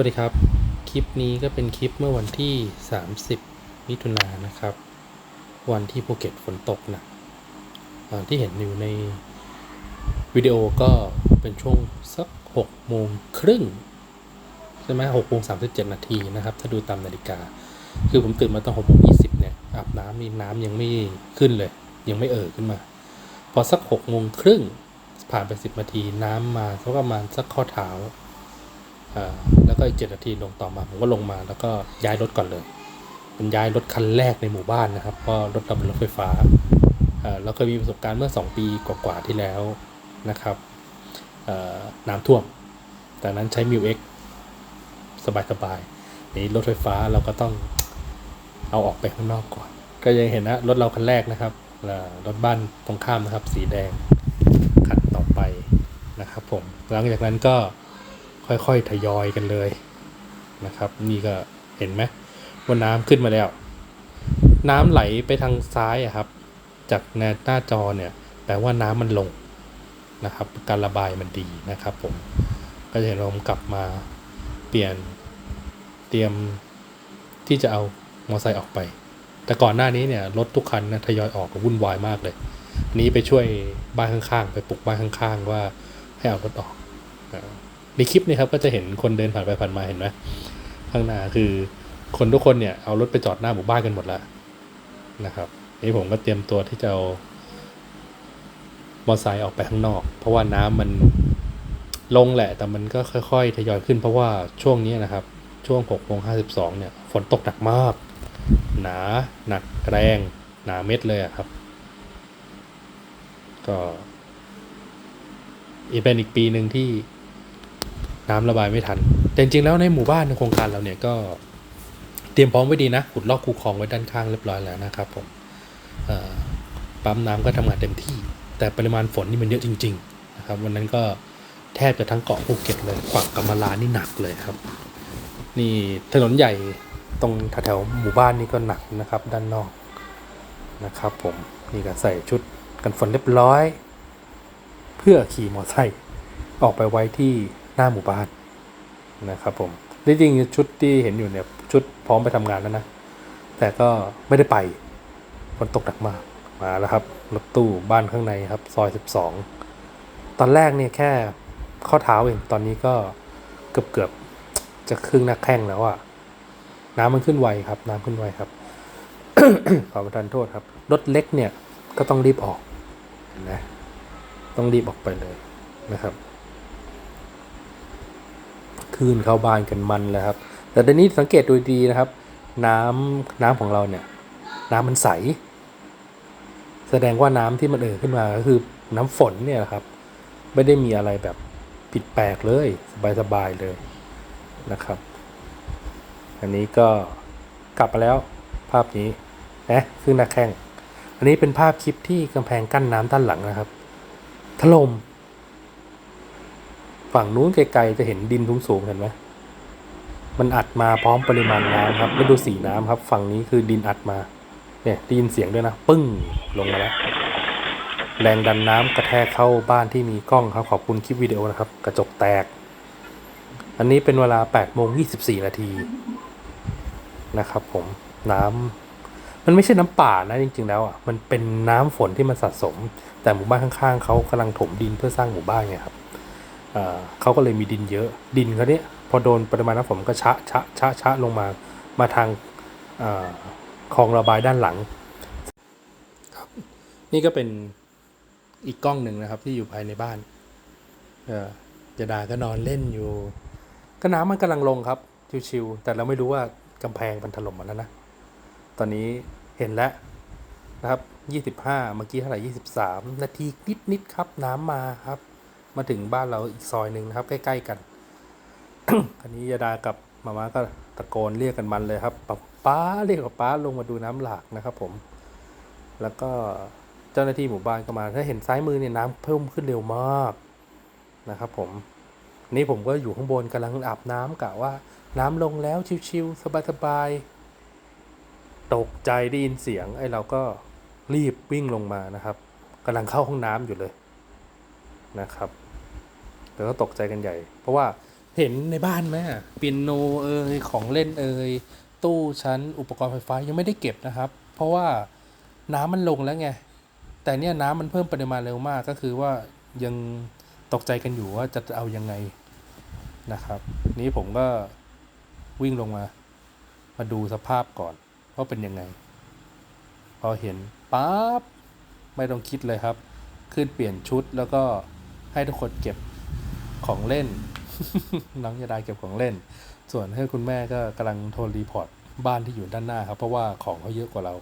วัสดีครับ คลิปนี้ก็เป็นคลิปเมื่อวันที่ 30 มิถุนายนนะครับ วันที่ภูเก็ตฝนตกหนักที่เห็นอยู่ในวิดีโอก็เป็นช่วงสัก6โมงครึ่งใช่ไหมหกโมงสามสิบเจ็ดนาทีนะครับ ถ้าดูตามนาฬิกา คือผมตื่นมาตอนหกโมงยี่สิบเนี่ยอาบน้ำนี่น้ำยังไม่ขึ้นเลย ยังไม่เอ่อขึ้นมา พอสักหกโมงครึ่งผ่านไปสิบนาทีน้ำมาสักประมาณสักข้อเท้า แล้วก็อีกเจ็ดนาทีลงต่อมาผมก็ลงมาแล้วก็ย้ายรถก่อนเลยเป็นย้ายรถคันแรกในหมู่บ้านนะครับเพรถเราเป็นรถไฟฟ้าเราเคยมีประสบการณ์เมื่อ 2 ปีกว่าๆที่แล้วนะครับน้ำท่วม แต่นั้นใช้มิวเอ็กสบายๆนี่รถไฟฟ้าเราก็ต้องเอาออกไปข้างนอกก่อน ก็ยังเห็นนะรถเราคันแรกนะครับรถบ้านตรงข้ามนะครับ สีแดงคันต่อไปนะครับผมหลังจากนั้นก็ ค่อยๆทยอยกันเลยนะครับ นี่ก็เห็นไหมว่าน้ำขึ้นมาแล้ว น้ำไหลไปทางซ้ายอะครับ จากหน้านาจอเนี่ยแปลว่าน้ำมันลงนะครับ การระบายมันดีนะครับผมก็จะเห็นเรากลับมาเปลี่ยนเตรียมที่จะเอามอเตอร์ไซค์ออกไป แต่ก่อนหน้านี้เนี่ยรถทุกคันนะทยอยออกก็วุ่นวายมากเลย นี้ไปช่วยบ้านข้างๆ ไปปลุกบ้านข้างๆ ว่าให้เอารถออก ในคลิปนี้ครับก็จะเห็นคนเดินผ่านไปผ่านมาเห็นไหมข้างหน้าคือคนทุกคนเนี่ยเอารถไปจอดหน้าหมู่บ้านกันหมดแล้วนะครับนี่ผมก็เตรียมตัวที่จะเอามอเตอร์ไซค์ออกไปข้างนอก เพราะว่าน้ำมันลงแหละ แต่มันก็ค่อยๆทยอยขึ้น เพราะว่าช่วงนี้นะครับ ช่วง6โมง52 เนี่ย ฝนตกหนักมาก หนา หนักแรง หนาเม็ดเลยครับ ก็อีกเป็นอีกปีหนึ่งที่ น้ำระบายไม่ทัน แต่จริงแล้วในหมู่บ้านในโครงการเราเนี่ยก็เตรียมพร้อมไว้ดีนะขุดลอกคูคลองไว้ด้านข้างเรียบร้อยแล้วนะครับผมปั๊มน้ำก็ทำงานเต็มที่ แต่ปริมาณฝนนี่มันเยอะจริง ๆ นะครับ วันนั้นก็แทบจะทั้งเกาะภูเก็ตเลยฝั่งกำมะลานี่หนักเลยครับ นี่ถนนใหญ่ตรงแถวหมู่บ้านนี่ก็หนักนะครับ ด้านนอกนะครับ ผมนี่ก็ใส่ชุดกันฝนเรียบร้อย เพื่อขี่มอเตอร์ไซค์ออกไปไว้ที่ หน้าหมู่บ้านนะครับผมจริงๆชุดที่เห็นอยู่เนี่ยชุดพร้อมไปทำงานแล้วนะ แต่ก็ไม่ได้ไปฝนตกหนักมากมาแล้วครับรถตู้บ้านข้างในครับ ซอย 12 ตอนแรกเนี่ยแค่ข้อเท้าเองตอนนี้ก็เกือบเกือบๆจะครึ่งหน้าแข้งแล้วอะน้ำมันขึ้นไวครับ น้ำขึ้นไวครับขอประทานโทษครับรถเล็กเนี่ยก็ต้องรีบออกนะต้องรีบออกไปเลยนะครับ คืนเข้าบ้านกันมันเลยครับ แต่ตอนนี้สังเกตดูดีนะครับ น้ำน้ำของเราเนี่ย น้ำมันใส แสดงว่าน้ำที่มันเอ่อขึ้นมาก็คือน้ำฝนเนี่ยครับ ไม่ได้มีอะไรแบบผิดแปลกเลยสบายๆเลยนะครับ อันนี้ก็กลับมาแล้วภาพนี้นะซึ่งหน้าแข้งอันนี้เป็นภาพคลิปที่กำแพงกั้นน้ำด้านหลังนะครับถล่ม ฝั่งนู้นไกลๆจะเห็นดินสูงๆเห็นไหมมันอัดมาพร้อมปริมาณน้ำครับแล้วดูสีน้ำครับ ฝั่งนี้คือดินอัดมา เนี่ยได้ยินเสียงด้วยนะ ปึ้งลงมาแล้ว แรงดันน้ำกระแทกเข้าบ้านที่มีกล้องครับ ขอบคุณคลิปวิดีโอนะครับ กระจกแตก อันนี้เป็นเวลา8โมง24 นาทีนะครับ ผมน้ำมันไม่ใช่น้ำป่านะจริง ๆ แล้วอะมันเป็นน้ำฝนที่มันสะสม แต่หมู่บ้านข้างๆเขากำลังถมดินเพื่อสร้างหมู่บ้านไงครับ เเขาก็เลยมีดินเยอะ ดินเขาเนี้ยพอโดนปริมาณน้ำฝนมันก็ชะชะชะชะลงมามาทางคลองระบายด้านหลังครับนี่ก็เป็นอีกกล้องหนึ่งนะครับที่อยู่ภายในบ้านเจะดาก็นอนเล่นอยู่ ก็น้ำมันกำลังลงครับ ชิวๆแต่เราไม่รู้ว่ากำแพงมันถล่มมาแล้วนะ ตอนนี้เห็นแล้วนะครับ 25 เมื่อกี้เท่าไหร่ 23 นาทีนิดๆครับ น้ำมาครับ มาถึงบ้านเราอีกซอยหนึ่งนะครับ ใกล้ ๆ กันอันนี้ยาดากับมาม่าก็ตะโกนเรียกกันมันเลยครับป๊าป้าเรียกกับป้าลงมาดูน้ำหลากนะครับผม แล้วก็เจ้าหน้าที่หมู่บ้านก็มาถ้าเห็นซ้ายมือเนี่ยน้ำเพิ่มขึ้นเร็วมากนะครับ ผม นี่ผมก็อยู่ข้างบนกำลังอาบน้ำกะว่า น้ำลงแล้วชิวๆสบายๆตกใจได้ยินเสียง ไอ้เราก็รีบวิ่งลงมานะครับกำลังเข้าห้องน้ำอยู่เลยนะครับ แล้วก็ตกใจกันใหญ่ เพราะว่าเห็นในบ้านไหมเปียโนเอ่ยของเล่นเอ่ยตู้ชั้นอุปกรณ์ไฟฟ้ายังไม่ได้เก็บนะครับ เพราะว่าน้ำมันลงแล้วไง แต่เนี่ยน้ำมันเพิ่มปริมาณเร็วมากก็คือว่ายังตกใจกันอยู่ว่าจะเอายังไงนะครับ นี้ผมก็วิ่งลงมา มาดูสภาพก่อนว่าเป็นยังไง พอเห็นปั๊บไม่ต้องคิดเลยครับ ขึ้นเปลี่ยนชุดแล้วก็ให้ทุกคนเก็บ ของเล่น น้องยาดาเก็บของเล่น ส่วนให้คุณแม่ก็กำลังโทรรีพอร์ตบ้านที่อยู่ด้านหน้าครับ เพราะว่าของเขาเยอะกว่าเรา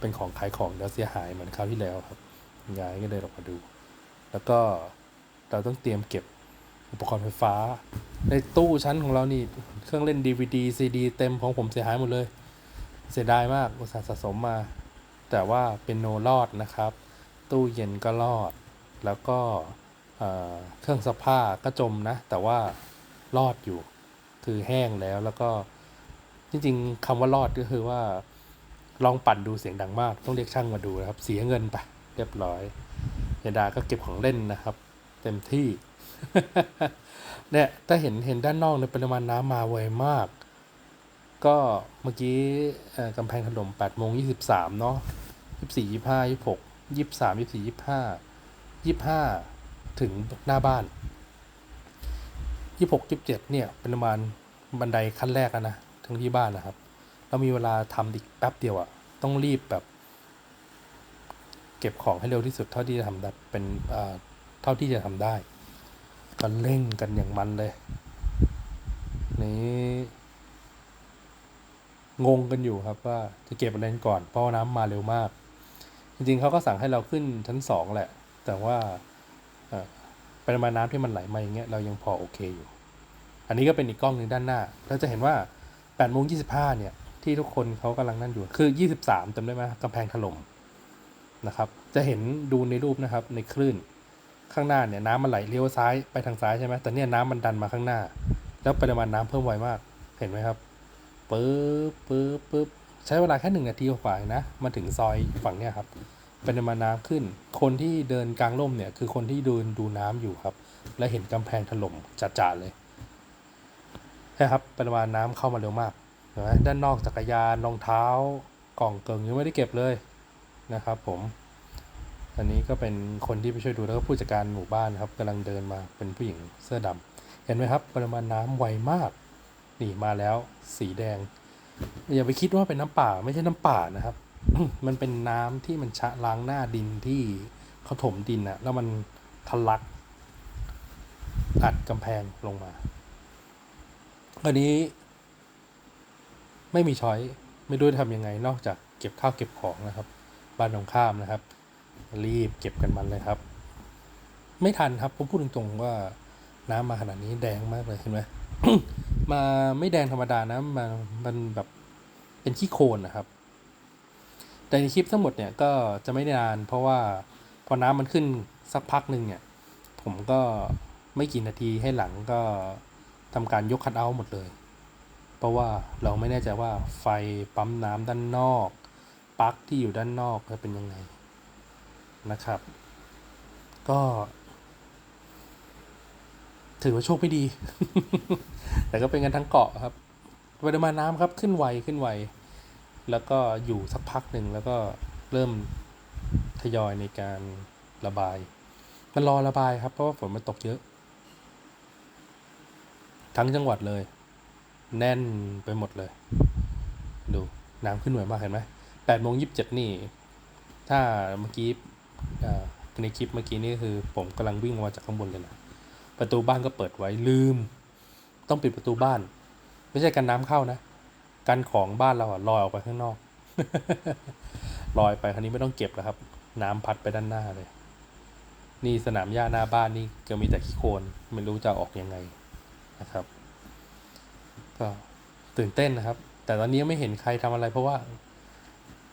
เป็นของขายของเดี๋ยวเสียหายเหมือนคราวที่แล้วครับยายก็เดินออกมาดู แล้วก็เราต้องเตรียมเก็บอุปกรณ์ไฟฟ้า ในตู้ชั้นของเรานี่เครื่องเล่น DVD CD เต็มของผมเสียหายหมดเลย เสียดายมากอุตสาห์สะสมมา แต่ว่าเป็นโนรอดนะครับ ตู้เย็นก็รอด แล้วก็ เเครื่องซักผ้าก็จมนะ แต่ว่ารอดอยู่ คือแห้งแล้วแล้วก็จริงๆคำว่ารอดก็คือว่า ลองปั่นดูเสียงดังมาก ต้องเรียกช่างมาดูนะครับ เสียเงินไปเรียบร้อยยายดาก็เก็บของเล่นนะครับ เต็มที่เนี่ยถ้าเห็นเห็นด้านนอกในปริมาณน้ำมาไวมาก ก็เมื่อกี้กำแพงถล่ม8โมง23 เนาะ24 25 26 23 24 25 25 ถึงหน้าบ้าน 26 27เนี่ยเป็นประมาณบันไดขั้นแรกนะทั้งที่บ้านนะครับ เรามีเวลาทำอีกแป๊บเดียวอะต้องรีบแบบ เก็บของให้เร็วที่สุดเท่าที่จะทำได้เป็นเอ่อเท่าที่จะทำได้ก็เร่งกันอย่างมันเลยนี่งงกันอยู่ครับว่าจะเก็บอะไรก่อนเพราะน้ำมาเร็วมาก จริงๆเขาก็สั่งให้เราขึ้นชั้นสองแหละ แต่ว่า ปริมาณน้ำที่มันไหลมาอย่างเงี้ยเรายังพอโอเคอยู่ อันนี้ก็เป็นอีกกล้องหนึ่งด้านหน้าเราจะเห็นว่า8โมง25เนี่ยที่ทุกคนเขากำลังนั่นอยู่คือ 23จำได้ไหมกำแพงถล่มนะครับ จะเห็นดูในรูปนะครับในคลื่นข้างหน้าเนี่ยน้ำมันไหลเลี้ยวซ้ายไปทางซ้ายใช่ไหมแต่เนี่ยน้ำมันดันมาข้างหน้า แล้วปริมาณน้ำเพิ่มไวมากเห็นไหมครับปึ๊บปึ๊บปึ๊บใช้เวลาแค่หนึ่งนาทีกว่านะมาถึงซอยฝั่งเนี้ยครับ ปริมาณน้ำขึ้น คนที่เดินกลางร่มเนี่ยคือคนที่เดินดูน้ำอยู่ครับ และเห็นกำแพงถล่มจัดๆเลยใช่ครับปริมาณน้ำเข้ามาเร็วมากเห็นไหมด้านนอกจักรยานรองเท้ากล่องเกิงยังไม่ได้เก็บเลยนะครับ ผม อันนี้ก็เป็นคนที่ไปช่วยดูแล้วก็ผู้จัดการหมู่บ้านครับกำลังเดินมาเป็นผู้หญิงเสื้อดำเห็นไหมครับ ปริมาณน้ำไวมากนี่มาแล้วสีแดงอย่าไปคิดว่าเป็นน้ำป่าไม่ใช่น้ำป่านะครับ มันเป็นน้ำที่มันชะล้างหน้าดินที่เขาถมดินอะแล้วมันทะลักอัดกำแพงลงมาอันนี้ ไม่มีช้อยไม่รู้จะทำยังไง นอกจากเก็บข้าวเก็บของนะครับ บ้านตรงข้ามนะครับ รีบเก็บกันมันเลยครับ ไม่ทันครับผมพูดตรงๆว่าน้ำมาขนาดนี้แดงมากเลยเห็นไหมมาไม่แดงธรรมดานะมันมันแบบเป็นขี้โคลนนะครับ แต่ในคลิปทั้งหมดเนี่ยก็จะไม่ได้นาน เพราะว่าพอน้ำมันขึ้นสักพักหนึ่งเนี่ย ผมก็ไม่กี่นาทีให้หลังก็ทำการยกคัทเอาท์หมดเลย เพราะว่าเราไม่แน่ใจว่าไฟปั๊มน้ำด้านนอกปลั๊กที่อยู่ด้านนอกจะเป็นยังไงนะครับ ก็ ถือว่าโชคไม่ดี แต่ก็เป็นกันทั้งเกาะครับปริมาณน้ำครับขึ้นไวขึ้นไว แล้วก็อยู่สักพักหนึ่งแล้วก็เริ่มทยอยในการระบาย มันรอระบายครับเพราะว่าฝนมันตกเยอะ ทั้งจังหวัดเลย แน่นไปหมดเลย ดูน้ำขึ้นไวยมากเห็นไหมแปดโมงยี่สิบเจ็ดนี่ ถ้าเมื่อกี้ในคลิปเมื่อกี้นี่คือ ผมกำลังวิ่งมาจากข้างบนเลยนะประตูบ้านก็เปิดไว้ลืม ต้องปิดประตูบ้าน ไม่ใช่กันน้ำเข้านะ กันของบ้านเราอะลอยออกไปข้างนอก ลอยไปคราวนี้ไม่ต้องเก็บแล้วครับ น้ำพัดไปด้านหน้าเลย นี่สนามหญ้าหน้าบ้านนี่ก็มีแต่ขี้โคลนไม่รู้จะออกยังไงนะครับ ก็ตื่นเต้นนะครับ แต่ตอนนี้ไม่เห็นใครทำอะไร เพราะว่า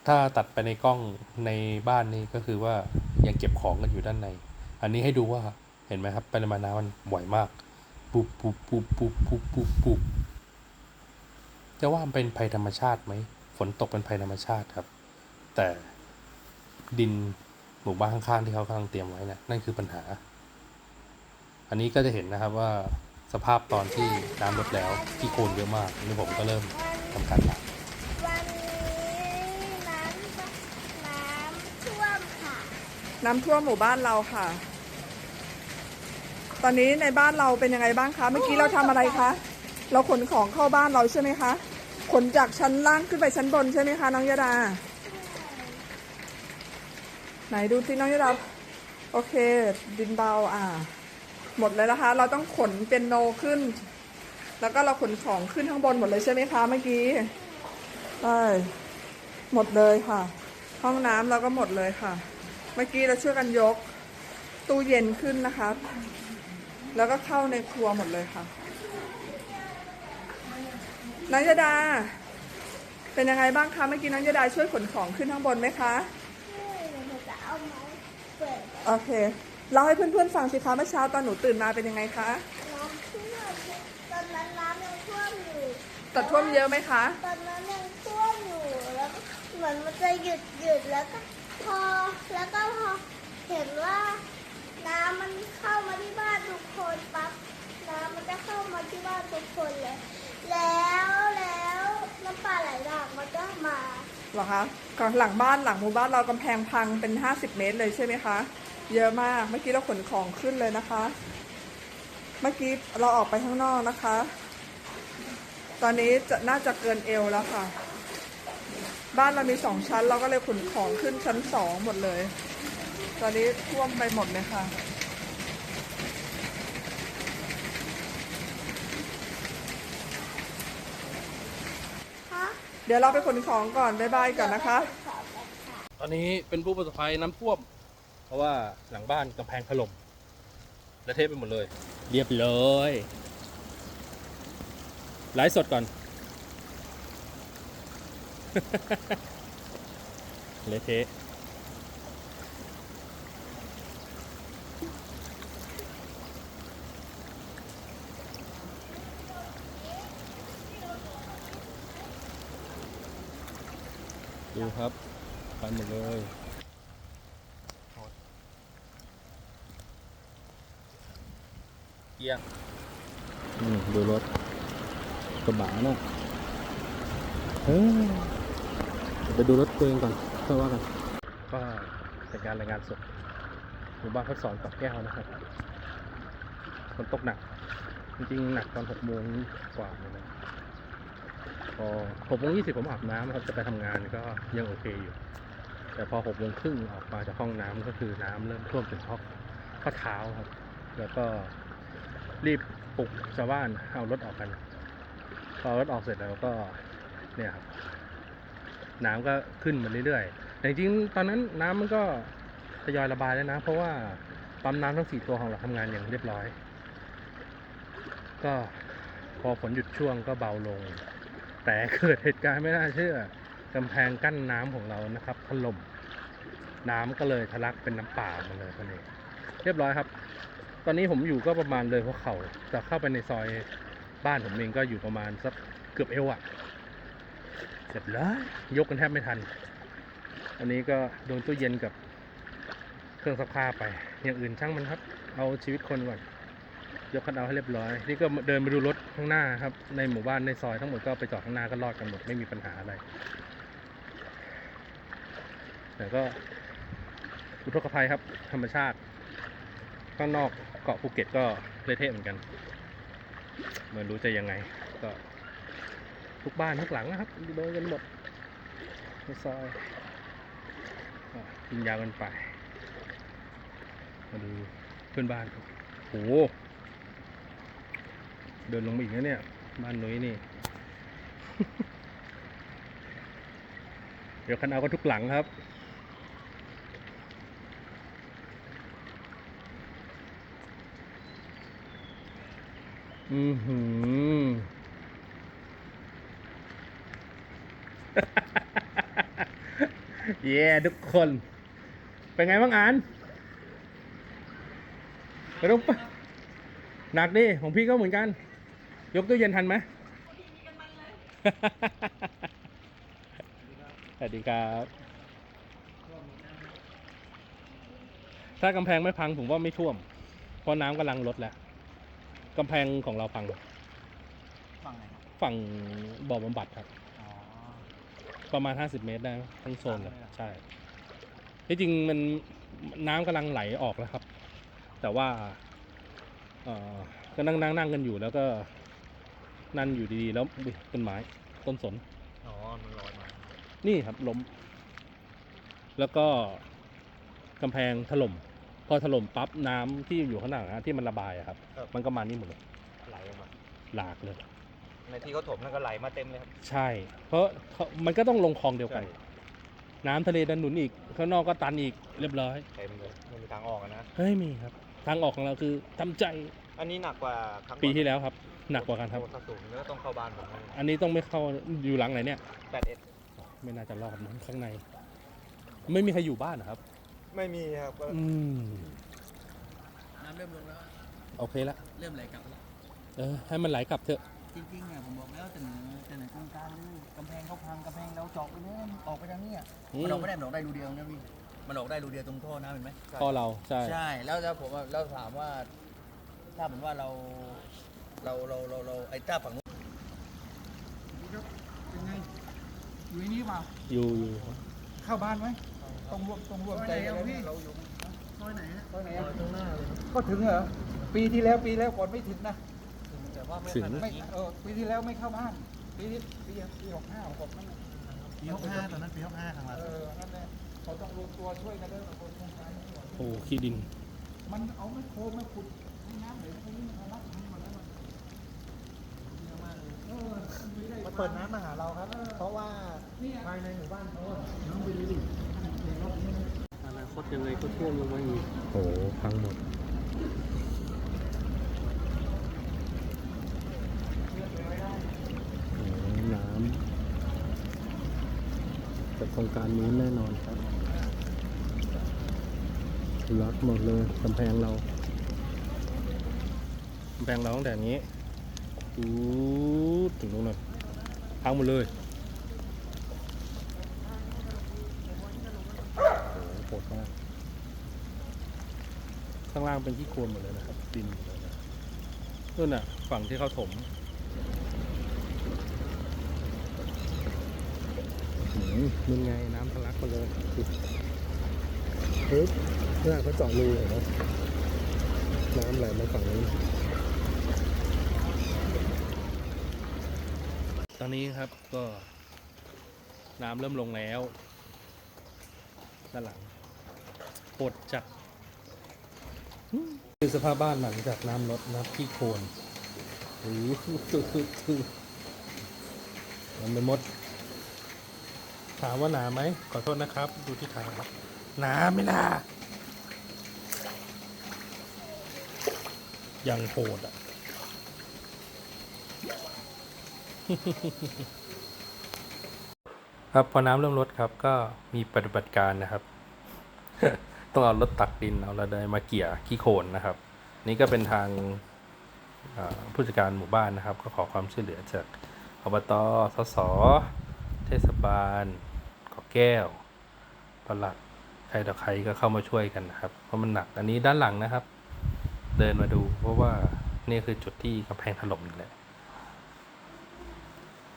ถ้าตัดไปในกล้องในบ้านนี่ก็คือว่ายังเก็บของกันอยู่ด้านใน อันนี้ให้ดูว่าเห็นไหมครับปริมาณน้ำมันบ่อยมากปุ๊บปุ๊บปุ๊บปุ๊บปุ๊บปุ๊บปุ๊บ จะว่ามันเป็นภัยธรรมชาติไหมฝนตกเป็นภัยธรรมชาติครับ แต่ดินหมู่บ้านข้างๆที่เขากำลังเตรียมไว้นะนั่นคือปัญหา อันนี้ก็จะเห็นนะครับว่าสภาพตอนที่น้ำลดแล้วที่โคลนเยอะมากนี่ผมก็เริ่มทำการล้างวันนี้น้ำน้ำท่วมค่ะน้ำท่วมหมู่บ้านเราค่ะ ตอนนี้ในบ้านเราเป็นยังไงบ้างคะ เมื่อกี้เราทำอะไรคะ เราขนของเข้าบ้านเราใช่ไหมคะ ขนจากชั้นล่างขึ้นไปชั้นบนใช่ไหมคะน้องยาดา ไหนดูสิน้องยาดา โอเค ดินเบาอ่า หมดเลยนะคะ เราต้องขนเป็นโนขึ้น แล้วก็เราขนของขึ้นข้างบนหมดเลยใช่ไหมคะเมื่อกี้ใช่หมดเลยค่ะ ห้องน้ำเราก็หมดเลยค่ะ เมื่อกี้เราช่วยกันยกตู้เย็นขึ้นนะคะ แล้วก็เข้าในครัวหมดเลยค่ะ น้องยดา เป็นยังไงบ้างคะเมื่อกี้น้องยดาช่วยขนของขึ้นข้างบนไหมคะนี่หนูจะเอาไม้เปิดโอเคเล่าให้เพื่อนๆฟังสิคะเมื่อเช้าตอนหนูตื่นมาเป็นยังไงคะน้ำท่วมตอนนั้นน้ำยังท่วมอยู่ตัดท่วมเยอะไหมคะ ตอนนั้นยังท่วมอยู่แล้วก็เหมือนมันจะหยุดหยุดแล้วก็พอแล้วก็พอเห็นว่าน้ำมันเข้ามาที่บ้านทุกคนปั๊บน้ำมันจะเข้ามาที่บ้านทุกคนเลย แล้วแล้วน้ำป่าไหลหลากมันก็มาเหรอคะก่อนหลังบ้านหลังหมู่บ้านเรากำแพงพังเป็น 50 เมตรเลยใช่ไหมคะ เยอะมากเมื่อกี้เราขนของขึ้นเลยนะคะ เมื่อกี้เราออกไปข้างนอกนะคะ ตอนนี้จะน่าจะเกินเอวแล้วค่ะ บ้านเรามีสองชั้น เราก็เลยขนของขึ้นชั้นสองหมดเลย ตอนนี้ท่วมไปหมดเลยค่ะ ฮะ เดี๋ยวเราไปขนของก่อนบ๊ายบายก่อนนะคะขอแบบค่ะตอนนี้เป็นผู้ประสบภัยน้ำท่วม เพราะว่าหลังบ้านกำแพงถล่มและเทะไปหมดเลย เรียบร้อยไลฟ์สดก่อน เละเทะ ดูครับไปหมดเลยเกียงอืมดูรถกระบะน่ะเฮ้ยเดี๋ยวไปดูรถตัวเองก่อนค่อยว่ากันก็เป็นการรายงานสดหมู่บ้านพัดสอนกับแก้วนะครับฝนตกหนัก จริงๆหนักตอนหกโมงกว่าเลยนะ พอหกโมงยี่สิบผมอาบน้ำครับจะไปทำงานก็ยังโอเคอยู่ แต่พอหกโมงครึ่งออกมาจากห้องน้ำก็คือน้ำเริ่มท่วมถึงข้อข้อเท้าครับ แล้วก็รีบปลุกชาวบ้านเอารถออกกัน พอรถออกเสร็จแล้วก็เนี่ยครับน้ำก็ขึ้นมาเรื่อยๆแต่จริงๆตอนนั้นน้ำมันก็ทยอยระบายแล้วนะ เพราะว่าปั๊มน้ำทั้งสี่ตัวของเราทำงานอย่างเรียบร้อย ก็พอฝนหยุดช่วงก็เบาลง แต่เกิดเหตุการณ์ไม่น่าเชื่อกำแพงกั้นน้ำของเรานะครับถล่มน้ำก็เลยทะลักเป็นน้ำป่ามาเลยตอนนี้เรียบร้อยครับ ตอนนี้ผมอยู่ก็ประมาณเลยหัวเข่าแต่เข้าไปในซอยบ้านผมเองก็อยู่ประมาณสักเกือบเอวอะเสร็จแล้วยกกันแทบไม่ทัน อันนี้ก็โดนตู้เย็นกับเครื่องซักผ้าไป อย่างอื่นช่างมันครับ เอาชีวิตคนก่อน ยกคันเอาให้เรียบร้อย นี่ก็เดินไปดูรถข้างหน้าครับ ในหมู่บ้านในซอยทั้งหมดก็ไปจอดข้างหน้าก็รอดกันหมดไม่มีปัญหาอะไร แต่ก็อุทกภัยครับ ธรรมชาติข้างนอกเกาะภูเก็ตก็เละเทะเหมือนกันไม่รู้จะยังไง ก็ทุกบ้านทุกหลังนะครับโดนกันหมดในซอยกินยาวกันไปมาดูเพื่อนบ้านโอ้โห เดินลงมาอีกแล้วเนี่ย บ้านนุ้ยนี่ เดี๋ยวคันเอาก็ทุกหลังครับ อือหือเย้ทุกคน เป็นไงบ้างอานไปดูปะหนักดิ ของพี่ก็เหมือนกัน ยกตู้เย็นทันไหมสวัสดีครับ ถ้ากำแพงไม่พังผมว่าไม่ท่วม เพราะน้ำกำลังลดแล้วกำแพงของเราพัง ฝั่งไหนครับฝั่งบ่อบำบัดครับ อ๋อ ประมาณ 50 เมตรได้มั้งทั้งโซนเลยเลยเหรอใช่ ที่จริงมันน้ำกำลังไหลออกแล้วครับ แต่ว่า เอ่อก็นั่งนั่งนั่งกันอยู่แล้วก็ นั่นอยู่ดีๆแล้วอุ๊ยต้นไม้ต้นสน อ๋อ มันลอยมา นี่ครับล้ม แล้วก็กำแพงถล่ม พอถล่มปั๊บน้ำที่อยู่ข้างหน้าอะที่มันระบายอะครับ มันก็มานี่หมดเลยไหลออกมา หลากเลย ในที่เขาถมนั่นก็ไหลมาเต็มเลยครับ ใช่ เพราะเขามันก็ต้องลงคลองเดียวกัน ใช่ น้ำทะเลดันหนุนอีก ข้างนอกก็ตันอีกเรียบร้อย เต็มเลยไม่มีทางออกอะนะ เฮ้ยมีครับ ทางออกของเราคือทำใจอันนี้หนักกว่าครั้งก่อนปีที่แล้วครับ หนักกว่ากันครับ โอ้ถ้าสูงแล้วต้องเข้าบ้านผมอันนี้ต้องไม่เข้าอยู่หลังไหนเนี่ย แปดเอ็ดไม่น่าจะรอดมั้งข้างใน ไม่มีใครอยู่บ้านนะครับ ไม่มีครับก็อืม น้ำเริ่มลงแล้ว โอเคละ เริ่มไหลกลับแล้ว เออ ให้มันไหลกลับเถอะ จริงๆอะผมบอกแล้วแต่ไหนแต่ไหนโครงการเลยกำแพงเขาพังกำแพงเราเจาะไปเนี่ยมันออกไปทางเนี้ยอืม มันออกไม่ได้มันออกได้รูเดียวนะพี่มันออกได้รูเดียวตรงท่อน้ำเห็นไหมพ่อเรา ใช่ ใช่แล้วแล้วผมว่าเราถามว่า ถ้าเหมือนว่าเรา เราเราเราเราไอ้ต้าฝั่งนู้นเป็นไงอยู่นี่เปล่าอยู่อยู่เข้าบ้านไหมต้องรวมต้องรวมใจกันพี่เราอยู่ซอยไหนฮะซอยไหนตรงหน้าเลยก็ถึงเหรอปีที่แล้วปีแล้วก่อนไม่ถึงนะแต่ว่าไม่ถึงทันไม่เออปีที่แล้วไม่เข้าบ้านปีที่ปีปีหกห้าหกนั่นน่ะปีหกห้าตอนนั้นปีหกห้าทางหลังเออนั่นแหละเขาต้องรวมตัวช่วยกันเด้อคนโครงการนี้ก่อนโอ้ขี้ดิน มันเอาไม่โคมไม่ขุดให้น้ำไหลไปนี่มันทะลักนี่หมดแล้วมันเออ มันไม่ได้มันเปิดน้ำมาหาเราครับ เพราะว่าภายในหมู่บ้านเขาอะอนาคตยังไงก็ท่วมลงมาอีกโอ้พังหมดน้ำจากโครงการนี้แน่นอนครับรัดหมดเลยกำแพงเรากำแพงเราตั้งแต่นี้ ถึงตรงนั้นพังหมดเลยโอ้โหโหดมากข้างล่างเป็นที่โคลนหมดเลยนะครับดินหมดเลยนะนู่นน่ะ ฝั่งที่เขาถมมันไงน้ำทะลักมาเลยเฮ้ยนี่เขาเจาะรูเห็นไหมน้ำไหลมาฝั่งนี้ ตอนนี้ครับก็น้ำเริ่มลงแล้วด้านหลังโคตรจัดคือสภาพบ้านหลังจากน้ำลดน้ำที่โคนโอ้โหมันไปหมด ถามว่าหนาไหม ขอโทษนะครับ ดูที่ถามหนาไม่นายังโหดอะ ครับพอน้ำเริ่มลดครับ ก็มีปฏิบัติการนะครับ ต้องเอารถตักดินเอาระเดยมาเกี่ยขี้โคลนนะครับ นี่ก็เป็นทางผู้จัดการหมู่บ้านนะครับ ก็ขอความช่วยเหลือจากอบตสส เทศบาลเกาะแก้วประหลัดใครต่อใครก็เข้ามาช่วยกันนะครับ เพราะมันหนักอันนี้ด้านหลังนะครับ เดินมาดูเพราะว่านี่คือจุดที่กำแพงถล่มนี่แหละ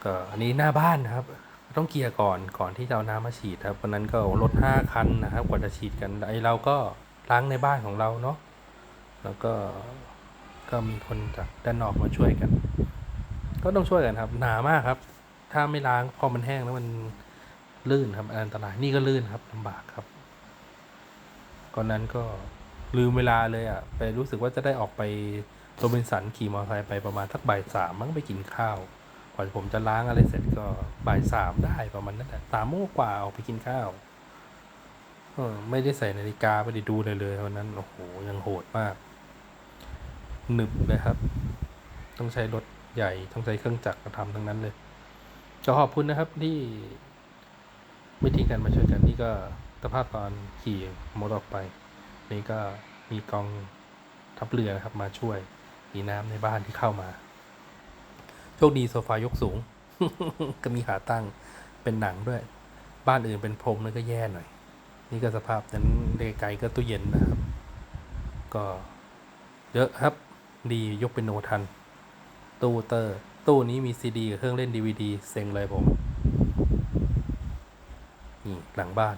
ก็อันนี้หน้าบ้านนะครับ ต้องเกียร์ก่อนก่อนที่จะเอาน้ำมาฉีดครับวันนั้นก็รถห้าคันนะครับ กว่าจะฉีดกันไอเราก็ล้างในบ้านของเราเนาะแล้วก็ก็มีคนจากด้านนอกมาช่วยกัน ก็ต้องช่วยกันครับหนามากครับ ถ้าไม่ล้างพอมันแห้งแล้วมันลื่นครับอันตรายนี่ก็ลื่นครับลำบากครับก่อนนั้นก็ลืมเวลาเลยอะ ไปรู้สึกว่าจะได้ออกไปโรบินสันขี่มอเตอร์ไซค์ไปประมาณสักบ่ายสามมั้งไปกินข้าว กว่าผมจะล้างอะไรเสร็จก็บ่ายสามได้ประมาณนั้นแหละสามโมงกว่าออกไปกินข้าวเออไม่ได้ใส่นาฬิกาไม่ได้ดูเลยเลยวันนั้น โอ้โห ยังโหดมาก หนึบเลยครับ ต้องใช้รถใหญ่ ต้องใช้เครื่องจักรมาทำทั้งนั้นเลยก็ขอบคุณนะครับที่ ไม่ทิ้งกันมาช่วยกันนี่ก็สภาพตอนขี่มอเตอร์ออกไป นี่ก็มีกองทัพเรือนะครับ มาช่วยมีน้ำในบ้านที่เข้ามา โชคดีโซฟายกสูง ก็มีขาตั้งเป็นหนังด้วย บ้านอื่นเป็นพรมนั่นก็แย่หน่อย นี่ก็สภาพนั้นไกลๆก็ตู้เย็นนะครับ ก็เยอะครับ ดียกเป็นโนทัน ตู้เตอร์ ตู้นี้มีซีดีกับเครื่องเล่นดีวดีเซ็งเลยผมนี่หลังบ้าน